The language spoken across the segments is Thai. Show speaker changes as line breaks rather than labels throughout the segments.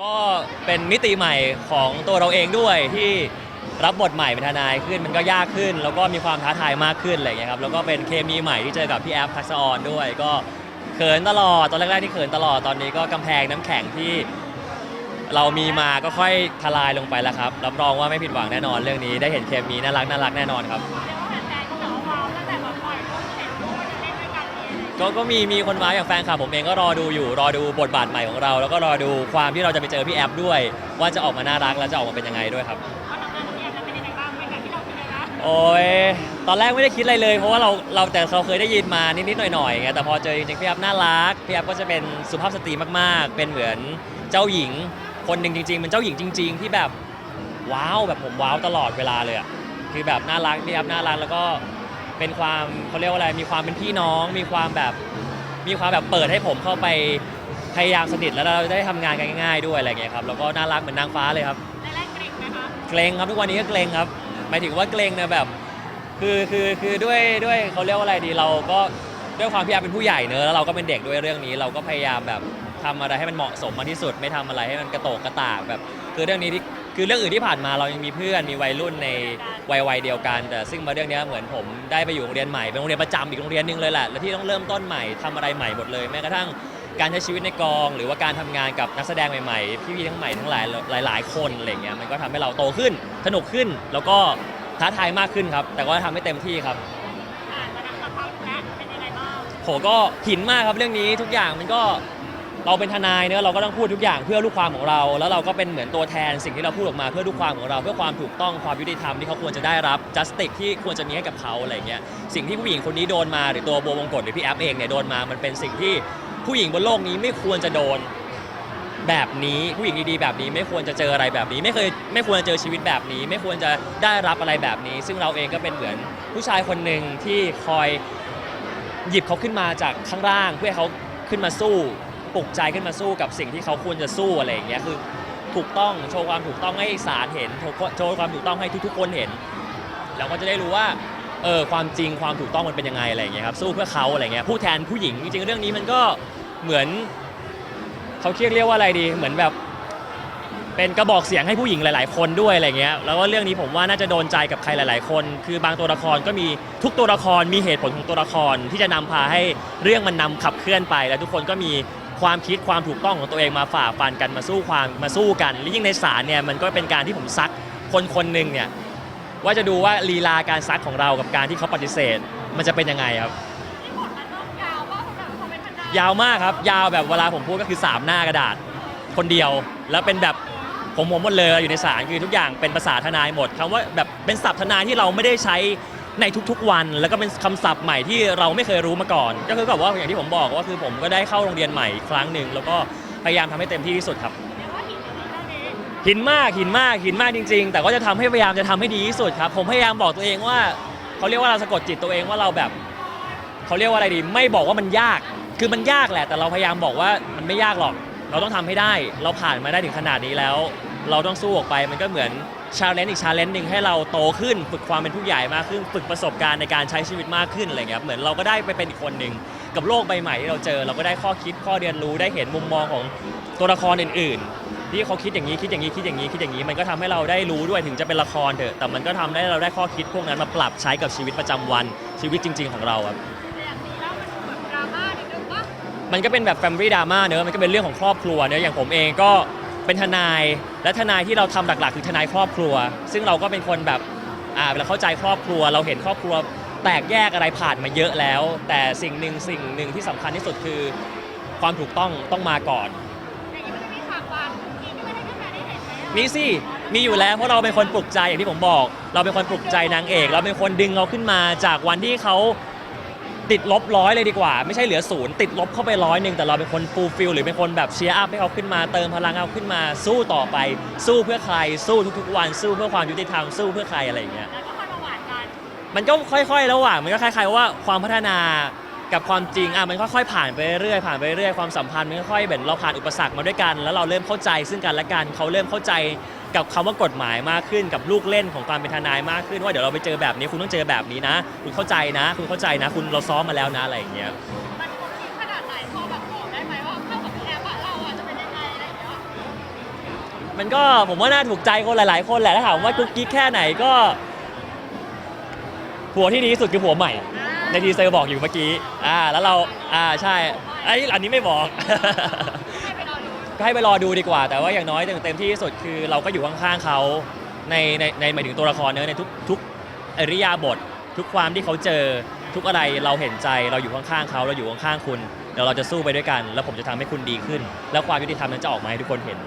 ก็เป็นมิติใหม่ของตัวเราเองด้วยที่รับบทใหม่เป็นทนายขึ้นมันก็ยากขึ้น แล้วก็มีความท้าทายมากขึ้นอะไรอย่างเงี้ยครับแล้วก็เป็นเคมีใหม่ที่เจอกับพี่แอฟทักษออนด้วย ก็เขินตลอดตอนแรกๆที่เขินตลอดตอนนี้ก็กำแพงน้ำแข็งที่เรามีมาก็ค่อยทลายลงไปแล้วครับรับรองว่าไม่ผิดหวังแน่นอนเรื่องนี้ได้เห็นเคมีน่ารักน่ารักแน่นอนครับ
เรียก กันเลยก็
ก็มีมีคนมาอย่างแฟนคลับผมเองก็รอดูอยู่ รอดูบทบาทใหม่ของเรา แล้วก็รอดูความที่เราจะไปเจอพี่แอฟด้วย ว่าจะออกมาน่ารักและจะออกมาเป็นยังไงด้วยครับ
ว่าทำงานกับพี่แอฟจะเป็นยังไงบ้างเป็นแบบที่เราคิดเลยนะ
โอ้ย ตอนแรกไม่ได้คิดอะไรเลย เพราะว่าเราเราแต่เราเคยได้ยินมานิดๆหน่อยๆไงแต่พอเจอจริงๆพี่แอฟน่ารัก พี่แอฟก็จะเป็นสุภาพสตรีมากๆ เป็นเหมือนเจ้าหญิง คนหนึ่งจริงๆเป็นเจ้าหญิงจริง ๆ ที่แบบว้าวแบบผมว้าวตลอดเวลาเลยอะคือแบบน่ารักพี่แอฟน่ารักแล้วก็ เป็นความเขาเรียกว่าอะไรมีความเป็นพี่น้อง มีความแบบมีความแบบเปิดให้ผมเข้าไปพยายามสนิทแล้วเราได้ทำงานกันง่ายๆด้วยอะไรเงี้ยครับแล้วก็น่ารักเหมือนนางฟ้าเลยครับ
แรกๆเกรงไหมคะ
เกรงครับทุกวันนี้ก็เกรงครับ หมายถึงว่าเกรงนะแบบ คือคือคือด้วยด้วยเขาเรียกว่าอะไรดีเราก็ด้วยความที่อาเป็นผู้ใหญ่เนอะแล้วเราก็เป็นเด็กด้วยเรื่องนี้ เราก็พยายามแบบทำอะไรให้มันเหมาะสมมากที่สุด ไม่ทำอะไรให้มันกระโตกกระตากแบบ คือเรื่องนี้ที่ คือเรื่องอื่นที่ผ่านมาเรายังมีเพื่อนมีวัยรุ่นในวัยวัยเดียวกัน แต่ซึ่งมาเรื่องเนี้ยเหมือนผมได้ไปอยู่โรงเรียนใหม่เป็นโรงเรียนประจำอีกโรงเรียนหนึงเลยแหละแล้วที่ต้องเริ่มต้นใหม่ทำอะไรใหม่หมดเลยแม้กระทั่งการใช้ชีวิตในกอง หรือว่าการทำงานกับนักแสดงใหม่ๆพี่ๆทั้งใหม่ทั้งหลายหลายหลายๆคนอะไรเงี้ยมันก็ทำให้เราโตขึ้นสนุกขึ้น แล้วก็ท้าทายมากขึ้นครับ แต่ก็ทำให้เต็มที่ครับ
อ่านมาทางสักพักแล้วเป็นยังไงบ้าง
โหก็หินมากครับเรื่องนี้ทุกอย่างมันก็ เราเป็นทนายเนอะเราก็ต้องพูดทุกอย่างเพื่อลูกความของเรา แล้วเราก็เป็นเหมือนตัวแทนสิ่งที่เราพูดออกมาเพื่อลูกความของเรา เพื่อความถูกต้องความยุติธรรมที่เขาควรจะได้รับ justice ที่ควรจะมีให้กับเขาอะไรเงี้ยสิ่งที่ผู้หญิงคนนี้โดนมาหรือตัวโบวงกฎหรือพี่แอฟเองเนี่ยโดนมามันเป็นสิ่งที่ผู้หญิงบนโลกนี้ไม่ควรจะโดนแบบนี้ผู้หญิงดีๆแบบนี้ไม่ควรจะเจออะไรแบบนี้ ไม่เคยไม่ควรจะเจอชีวิตแบบนี้ ไม่ควรจะได้รับอะไรแบบนี้ ซึ่งเราเองก็เป็นเหมือนผู้ชายคนหนึ่งที่คอยหยิบเขาขึ้นมาจากข้างล่าง เพื่อให้เขาขึ้นมาสู้ ปลุกใจขึ้นมาสู้กับสิ่งที่เขาควรจะสู้อะไรอย่างเงี้ยคือถูกต้องโชว์ความถูกต้องให้ศาลเห็นโชว์ความถูกต้องให้ทุกๆ คนเห็นเราก็จะได้รู้ว่าเออความจริงความถูกต้องมันเป็นยังไงอะไรอย่างเงี้ยครับสู้เพื่อเขาอะไรเงี้ยผู้แทนผู้หญิงจริงๆเรื่องนี้มันก็เหมือนเขาเรียกเรียกว่าอะไรดีเหมือนแบบเป็นกระบอกเสียงให้ผู้หญิงหลาย ๆ คนด้วยอะไรเงี้ยแล้วก็เรื่องนี้ผมว่าน่าจะโดนใจกับใครหลาย ๆ คน คือบางตัวละครก็มีทุกตัวละครมีเหตุผลของตัวละครที่จะนำพาให้เรื่องมันนำขับเคลื่อนไป แล้วทุกคนก็มี ความคิดความถูกต้องของตัวเองมาฝ่าฟันกันมาสู้ความมาสู้กันและยิ่งในศาลเนี่ยมันก็เป็นการที่ผมซักคนคนหนึ่งเนี่ยว่าจะดูว่าลีลาการซักของเรากับการที่เขาปฏิเสธ มันจะเป็นยังไงครับ
ยาว
มากครับ ยาวแบบเวลาผมพูดก็คือ 3 หน้ากระดาษ คนเดียว แล้วเป็นแบบผมผมหมดเลยอยู่ในศาลคือทุกอย่างเป็นภาษาทนายหมดคำว่าแบบเป็นศัพท์ทนายที่เราไม่ได้ใช้ ในทุกๆวัน แล้วก็เป็นคำศัพท์ใหม่ที่เราไม่เคยรู้มาก่อน ก็คือแบบว่าอย่างที่ผมบอกว่าคือผมก็ได้เข้าโรงเรียนใหม่อีกครั้งหนึ่งแล้วก็พยายามทำให้เต็มที่ที่สุดครับ
หินอยู่ในเรื่องนี้
หินมากหินมากหินมากจริง ๆ แต่ก็จะทำให้พยายามจะทำให้ดีที่สุดครับ ผมพยายามบอกตัวเองว่าเขาเรียกว่าเราสะกดจิตตัวเองว่าเราแบบเขาเรียกว่าอะไรดี ไม่บอกว่ามันยาก คือมันยากแหละ แต่เราพยายามบอกว่ามันไม่ยากหรอก เราต้องทำให้ได้ เราผ่านมาได้ถึงขนาดนี้แล้ว เราต้องสู้ออกไป มันก็เหมือนชาเลนจ์อีกชาเลนจ์หนึ่งให้เราโตขึ้น ฝึกความเป็นผู้ใหญ่มากขึ้น ฝึกประสบการณ์ในการใช้ชีวิตมากขึ้นอะไรเงี้ยครับเหมือนเราก็ได้ไปเป็นอีกคนหนึ่งกับโลกใบใหม่ที่เราเจอ เราก็ได้ข้อคิดข้อเรียนรู้ได้เห็นมุมมองของตัวละครอื่น ๆ ที่เขาคิดอย่างนี้คิดอย่างนี้คิดอย่างนี้คิดอย่างนี้ มันก็ทำให้เราได้รู้ด้วยถึงจะเป็นละครเถอะแต่มันก็ทำให้เราได้ข้อคิดพวกนั้นมาปรับใช้กับชีวิตประจำวันชีวิตจริง ๆ ของเราครับ มันก็เป็นแบบ Family Drama เนอะมันก็เป็นเรื่องของครอบครัวเนอะอย่างผมเองก็เป็นทนายและทนายที่เราทำหลักๆคือทนายครอบครัว ซึ่งเราก็เป็นคนแบบอ่าเราเข้าใจครอบครัว เราเห็นครอบครัว แตกแยกอะไรผ่านมาเยอะแล้ว แต่สิ่งหนึ่งสิ่งหนึ่งที่สำคัญที่สุดคือ ความถูกต้องต้องมาก่อน
อย่างนี้มันจะมีฉากหวานจริงที่ไม่ได้แฟนได้เห็นไหมอะ
มีสิ มีอยู่แล้วเพราะเราเป็นคนปลุกใจอย่างที่ผมบอก เราเป็นคนปลุกใจนางเอก เราเป็นคนดึงเขาขึ้นมาจากวันที่เขา ติดลบร้อยเลยดีกว่า ไม่ใช่เหลือศูนย์ติดลบเข้าไปร้อยหนึ่งแต่เราเป็นคนฟูลฟิลหรือเป็นคนแบบเชียร์อัพให้เขาขึ้นมาเติมพลังให้เขาขึ้นมาสู้ต่อไป สู้เพื่อใครสู้ทุกๆวันสู้เพื่อความยุติธรรมสู้เพื่อใครอะไรอย่างเงี้ย
แล้วก็ค่อยมาหวานกัน
มันก็ค่อยๆ ระหว่างมันก็คล้ายๆว่าความพัฒนา กับความจริงอะมันค่อยๆผ่านไปเรื่อยๆผ่านไปเรื่อยๆความสัมพันธ์มันค่อยๆเหมือนเราผ่านอุปสรรคมาด้วยกัน แล้วเราเริ่มเข้าใจซึ่งกันและกันเขาเริ่มเข้าใจกับคำว่ากฎหมายมากขึ้นกับลูกเล่นของการเป็นทนายมากขึ้น ว่าเดี๋ยวเราไปเจอแบบนี้คุณต้องเจอแบบนี้นะ คุณเข้าใจนะ คุณเข้าใจนะ คุณเราซ้อมมาแล้วนะอะไรอย่างเงี้ย
มันคงคิดขนาดไหนพอแบบบอกได้ไหมว่าเข้ากับพี่แอฟอะเราอะจะเป็นยังไงอะไรอย่างเงี้ย
มันก็ผมว่าน่าถูกใจคนหลาย ๆ คนแหละถ้าถามว่ากุ๊กกิ๊กแค่ไหนก็ผัวที่ดีที่สุดคือผัวใหม่ ในทีเซอร์บอกอยู่เมื่อกี้ อ่า แล้วเรา อ่า ใช่ไอ้ยอันนี้ไม่บอก
ให้ไปรอดู
ก็ให้ไปรอดูดีกว่า แต่ว่าอย่างน้อยเต็มที่ที่สุดคือเราก็อยู่ข้างๆเขาในในในหมายถึงตัวละครเนอะในทุกทุกอริยาบท ทุกความที่เขาเจอทุกอะไรเราเห็นใจเราอยู่ข้างๆเขาเราอยู่ข้างๆคุณเดี๋ยวเราจะสู้ไปด้วยกัน แล้วผมจะทำให้คุณดีขึ้น แล้วความยุติธรรมนั้นจะออกมาให้ทุกคนเห็น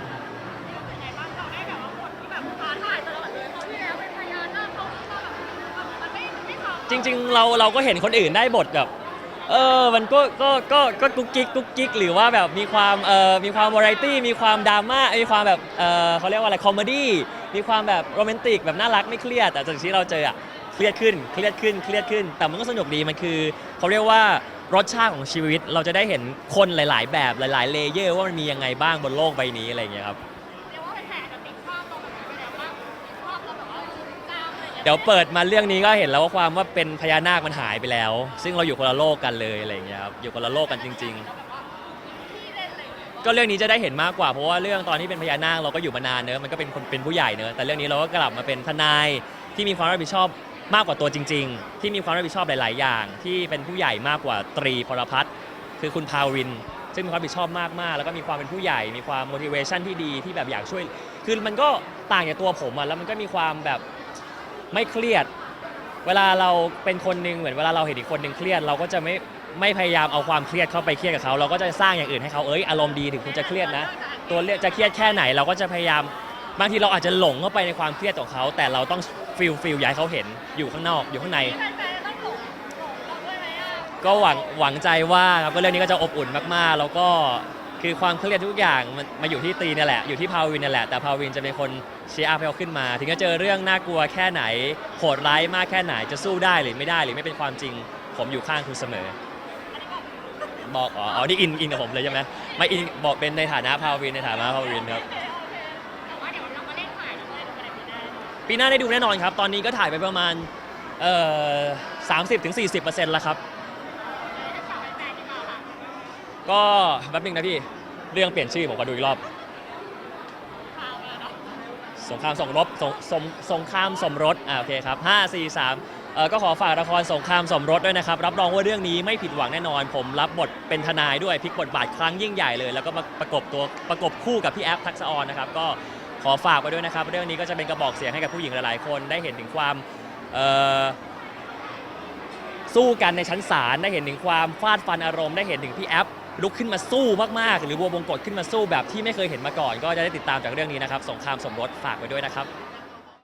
จริง ๆ เราเราก็เห็นคนอื่นได้บทแบบ เออมันก็ก็ก็ก็กุ๊กกิ๊กกุ๊กกิ๊กหรือว่าแบบมีความเอ่อมีความวาไรตี้มีความดราม่าเอ้ยมีความแบบเออเขาเรียกว่าอะไรคอมเมดี้มีความแบบโรแมนติกแบบน่ารักไม่เครียดแต่สิ่งที่เราเจออะเครียดขึ้นเครียดขึ้นเครียดขึ้น แต่มันก็สนุกดีมันคือเขาเรียกว่ารสชาติของชีวิตเราจะได้เห็นคนหลาย ๆ แบบหลาย ๆ เลเยอร์ว่ามันมียังไงบ้างบนโลกใบนี้อะไรอย่างเงี้ยครับ
เดี๋ย
วเปิดมาเรื่องนี้ก็เห็นแล้วว่าความว่าเป็นพญานาคมันหายไปแล้ว ซึ่งเราอยู่คนละโลกกันเลยอะไรอย่างเงี้ยครับอยู่คนละโลกกันจริงๆ
ที่เล่นอะไรอย่าง
ก็เรื่องนี้จะได้เห็นมากกว่าเพราะว่าเรื่องตอนที่เป็นพญานาคเราก็อยู่มานานเนอะมันก็เป็นคนเป็นผู้ใหญ่เนอะแต่เรื่องนี้เราก็กลับมาเป็นทนายที่มีความรับผิดชอบมากกว่าตัวจริง ๆ ที่มีความรับผิดชอบหลาย ๆ อย่าง ที่เป็นผู้ใหญ่มากกว่าตรีพลพัฒน์คือคุณพาวิน ซึ่งมีความรับผิดชอบมาก ๆ แล้วก็มีความเป็นผู้ใหญ่ มีความ motivation ที่ดีที่แบบอยากช่วย คือมันก็ต่างจากตัวผมอะแล้วมันก็มีความแบบ ไม่เครียด เวลาเราเป็นคนหนึ่งเหมือนเวลาเราเห็นอีกคนหนึ่งเครียด เราก็จะไม่ไม่พยายามเอาความเครียดเข้าไปเครียดกับเขา เราก็จะสร้างอย่างอื่นให้เขาเอ้ยอารมณ์ดีถึงคุณจะเครียดนะ ตัวเลือกจะเครียดแค่ไหน เราก็จะพยายามบางทีเราอาจจะหลงเข้าไปในความเครียดของเขา แต่เราต้องฟิลฟิลย้ายเขาเห็นอยู่ข้างนอกอยู่ข้างใน
แฟนๆต้องหลงหลงเราด้วยไหมอะ
ก็หวังหวังใจว่าครับก็เรื่องนี้ก็จะอบอุ่นมากๆ แล้วก็ คือความเครียดทุกอย่างมันมาอยู่ที่ตีเนี่ยแหละ อยู่ที่พาวินเนี่ยแหละ แต่พาวินจะเป็นคนเชียร์อัพให้เขาขึ้นมา ถึงจะเจอเรื่องน่ากลัวแค่ไหน โหดร้ายมากแค่ไหน จะสู้ได้หรือไม่ได้หรือไม่เป็นความจริง ผมอยู่ข้างคุณเสมอ บอกอ๋ออ๋อนี่อินอินกับผมเลยใช่ไหมไม่อินบอกเป็นในฐานะพาวินในฐานะพาวินครับ
แต่ว่าเดี๋ยวเรามาเล่นถ่ายแล้วก็ด้ดูกันในปีหน้า
ปีหน้าได้ดูแน่นอนครับ ตอนนี้ก็ถ่ายไปประมาณเอ่อสามสิบถึงสี่สิบเปอร์เซ็นต์แล้วครับ
จะฝากแฟนๆดีกว่าค่ะ
ก็แป๊บนึงนะพี่ เรื่องเปลี่ยนชื่อผมก็ดูอีกรอบ
พาวเลยเนาะ
สงครามสมรบสงสมสงครามสมรสอ่าโอเคครับห้าสี่สามเออก็ขอฝากละครสงครามสมรสด้วยนะครับ รับรองว่าเรื่องนี้ไม่ผิดหวังแน่นอน ผมรับบทเป็นทนายด้วยพลิกบทบาทครั้งยิ่งใหญ่เลย แล้วก็มาประกบตัวประกบคู่กับพี่แอฟทักษะออนนะครับ ก็ขอฝากไว้ด้วยนะครับ เรื่องนี้ก็จะเป็นกระบอกเสียงให้กับผู้หญิงหลายๆ คนได้เห็นถึงความเอ่อสู้กันในชั้นศาลได้เห็นถึงความฟาดฟันอารมณ์ได้เห็นถึงพี่แอฟ ลุกขึ้นมาสู้มากๆ หรือบัวบงกฎขึ้นมาสู้แบบที่ไม่เคยเห็นมาก่อน ก็จะได้ติดตามจากเรื่องนี้นะครับ สงครามสมรสฝากไว้ด้วยนะครับ